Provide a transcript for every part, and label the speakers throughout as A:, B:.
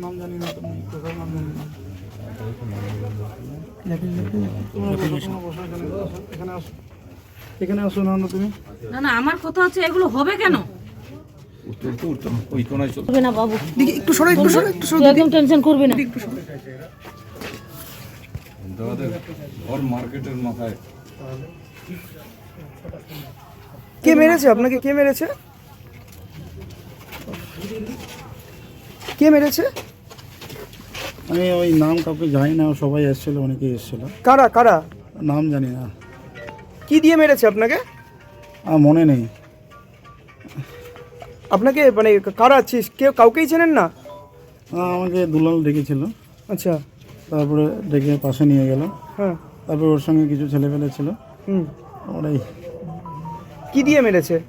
A: নাম জানি না তুমি কোথাও নাম জানি না। এখানে আসো। এখানে আসো না না তুমি।
B: না না আমার কথা হচ্ছে এগুলো হবে কেন? হবে না বাবু।
C: একটু সরো একটু সরো একটু সরো
B: তুই একদম টেনশন করবি না।
D: ঘর মার্কেটের মাথায়।
C: কে মেরেছে আপনাকে? কে মেরেছে? কে মেরেছে?
A: আমি ওই নাম কাউকে জানি না সবাই এসেছিল অনেকেই এসেছিল।
C: কারা কারা?
A: নাম জানি না।
C: কি দিয়ে মেরেছে আপনাকে?
A: আমার মনে নেই।
C: আপনাকে মানে কারা চিস কেউ কাউকেই চেনেন না?
A: আহ, আমাকে দুলাল ডেকেছিল।
C: আচ্ছা।
A: তারপরে ডেকে পাশে নিয়ে গেল।
C: হ্যাঁ।
A: তারপরে ওর সঙ্গে কিছু ছেলেপেলে ছিল।
C: হুম।
A: ওরাই
C: কি দিয়ে মেরেছে?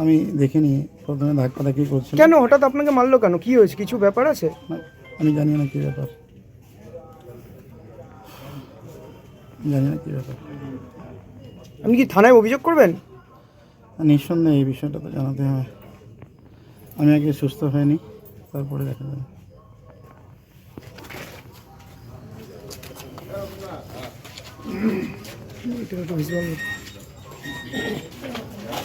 A: আমি দেখিনি প্রথমে ধাক্কা ধাক্কি করছিল
C: কেন? হঠাৎ আপনাকে মারলো কেন? কি হয়েছে? কিছু ব্যাপার আছে?
A: আমি জানি না কী ব্যাপার। জানি না কী ব্যাপার।
C: আপনি কি থানায় অভিযোগ করবেন?
A: নিঃসন্দেহে এই বিষয়টা তো জানাতে হবে। আমি আগে সুস্থ হয়নি তারপরে দেখা যাবে।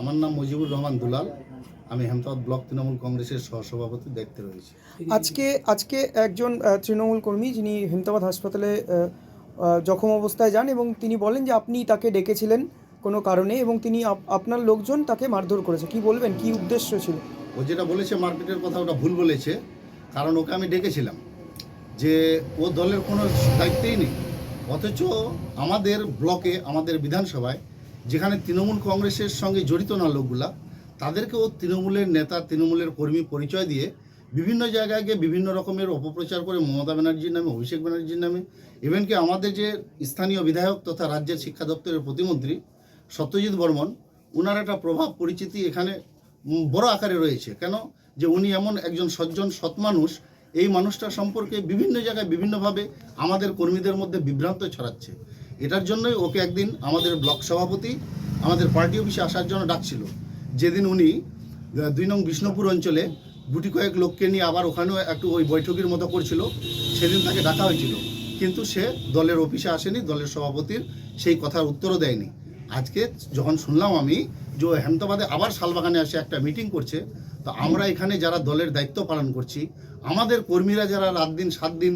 E: আমার নাম মুজিবুর রহমান দুলাল। আমি হেমতাবাদ ব্লক তৃণমূল কংগ্রেসের সহসভাপতির দায়িত্বে রয়েছি।
C: আজকে আজকে একজন তৃণমূল কর্মী যিনি হেমতাবাদ হাসপাতালে জখম অবস্থায় যান এবং তিনি বলেন যে আপনি তাকে ডেকেছিলেন কোনো কারণে এবং তিনি আপ- আপনার লোকজন তাকে মারধর করেছে। কি বলবেন? কি উদ্দেশ্য ছিল?
E: ও যেটা বলেছে মার্কেটের কথা ওটা ভুল বলেছে কারণ ওকে আমি ডেকেছিলাম। যে ও দলের কোনো দায়িত্বেই নেই। অথচ আমাদের ব্লকে আমাদের বিধানসভায় যেখানে তৃণমূল কংগ্রেসের সঙ্গে জড়িত না লোকগুলা তাদেরকে ও তৃণমূলের নেতা, তৃণমূলের কর্মী পরিচয় দিয়ে বিভিন্ন জায়গায় গিয়ে বিভিন্ন রকমের অপপ্রচার করে মমতা ব্যানার্জির নামে, অভিষেক ব্যানার্জির নামে ইভেনকি আমাদের যে স্থানীয় বিধায়ক তথা রাজ্যের শিক্ষা দপ্তরের প্রতিমন্ত্রী সত্যজিৎ বর্মন ওনার একটা প্রভাব পরিচিতি এখানে বড় আকারে রয়েছে। কেন? যে উনি এমন একজন সজ্জন, সৎ মানুষ, এই মানুষটা সম্পর্কে বিভিন্ন জায়গায় বিভিন্নভাবে আমাদের কর্মীদের মধ্যে বিভ্রান্ত ছড়াচ্ছে। এটার জন্যই ওকে একদিন আমাদের ব্লক সভাপতি, আমাদের পার্টি অফিসে আসার জন্য ডাকছিল। যেদিন উনি দুই নং বিষ্ণুপুর অঞ্চলে গুটি কয়েক লোককে নিয়ে আবার ওখানেও একটু ওই বৈঠকের মতো করছিল, সেদিন তাকে ডাকা হয়েছিল। কিন্তু সে দলের অফিসে আসেনি, দলের সভাপতির সেই কথার উত্তরও দেয়নি। আজকে যখন শুনলাম আমি যে হেমতাবাদে আবার শালবাগানে এসে একটা মিটিং করছে, তো আমরা এখানে যারা দলের দায়িত্ব পালন করছি, আমাদের কর্মীরা যারা রাত দিন, সাত দিন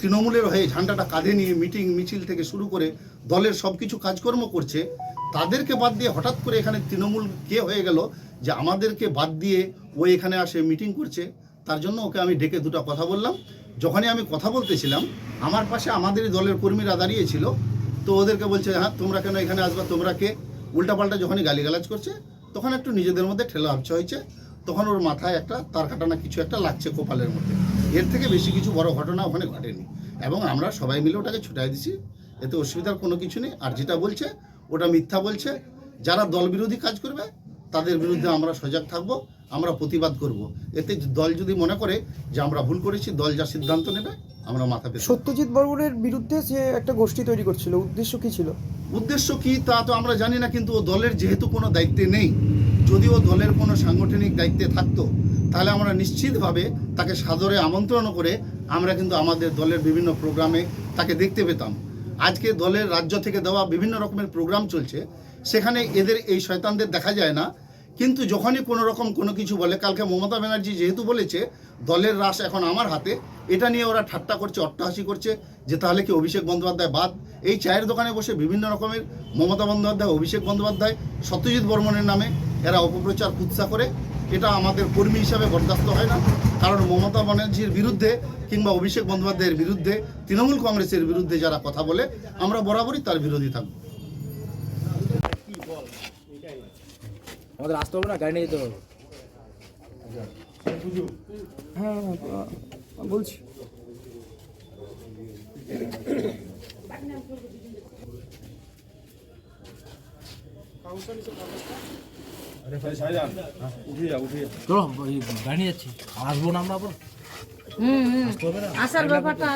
E: তৃণমূলের হয়ে ঝান্ডাটা কাঁধে নিয়ে মিটিং, মিছিল থেকে শুরু করে দলের সব কিছু কাজকর্ম করছে, তাদেরকে বাদ দিয়ে হঠাৎ করে এখানে তৃণমূল কে হয়ে গেল যে আমাদেরকে বাদ দিয়ে ও এখানে আসে মিটিং করছে, তার জন্য ওকে আমি ডেকে দুটো কথা বললাম। যখনই আমি কথা বলতেছিলাম, আমার পাশে আমাদেরই দলের কর্মীরা দাঁড়িয়েছিল, তো ওদেরকে বলছে হ্যাঁ তোমরা কেন এখানে আসবা? তোমরা কে? উল্টাপাল্টা যখনই গালিগালাজ করছে, তখন একটু নিজেদের মধ্যে ঠেলা হাপচা হয়েছে, তখন ওর মাথায় একটা তার কাটানা কিছু একটা লাগছে কপালের মধ্যে। এর থেকে বেশি কিছু বড় ঘটনা ওখানে ঘটেনি। এবং আমরা সবাই মিলে ওটাকে ছুটাই দিছি। এতে অসুবিধার কোনো কিছু নেই। আর যেটা বলছে ওটা মিথ্যা বলছে। যারা দল বিরোধী কাজ করবে তাদের বিরুদ্ধে আমরা সজাগ থাকব আমরা প্রতিবাদ করব। এতে দল যদি মনে করে যে আমরা ভুল করেছি দল যা সিদ্ধান্ত নেবে আমরা মাথা পেতে
C: সত্যজিৎ বর্মনের বিরুদ্ধে সে একটা গোষ্ঠী তৈরি করছিল। উদ্দেশ্য কি ছিল?
E: উদ্দেশ্য কি তা তো আমরা জানি না কিন্তু ও দলের যেহেতু কোনো দায়িত্বে নেই যদি ও দলের কোনো সাংগঠনিক দায়িত্বে থাকতো, তাহলে আমরা নিশ্চিতভাবে তাকে সাদরে আমন্ত্রণ করে আমরা কিন্তু আমাদের দলের বিভিন্ন প্রোগ্রামে তাকে দেখতে পেতাম। আজকে দলের রাজ্য থেকে দেওয়া বিভিন্ন রকমের প্রোগ্রাম চলছে, সেখানে এদের এই শয়তানদের দেখা যায় না। কিন্তু যখনই কোনো রকম কোনো কিছু বলে, কালকে মমতা ব্যানার্জি যেহেতু বলেছে, দলের রাস এখন আমার হাতে, এটা নিয়ে ওরা ঠাট্টা করছে, অট্টহাসি করছে, যে তাহলে কি অভিষেক বন্দ্যোপাধ্যায় বাদ? এই চায়ের দোকানে বসে বিভিন্ন রকমের মমতা বন্দ্যোপাধ্যায়, অভিষেক বন্দ্যোপাধ্যায়, সত্যজিৎ বর্মনের নামে এরা অপপ্রচার কুৎসা করে এটা আমাদের কর্মী হিসাবে বরদাস্ত হয় না। কারণ মমতা ব্যানার্জির বিরুদ্ধে কিংবা অভিষেক বন্দ্যোপাধ্যায়ের বিরুদ্ধে তৃণমূল কংগ্রেসের বিরুদ্ধে যারা কথা বলে আমরা বরাবরই তার বিরোধী থাকব।
F: আমাদের আসতে হবে না? গাড়ি নিয়ে যেতে হবে।
C: হ্যাঁ, হ্যাঁ বলছি।
F: কাউন্সিল চলো আসব না আমরা আবার
B: আসার ব্যাপারটা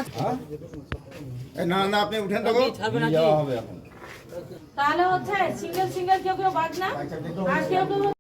D: না না আপনি উঠেন তো
B: তাহলে হচ্ছে সিঙ্গেল সিঙ্গেল কেউ কেউ বাদ আর কেউ কেউ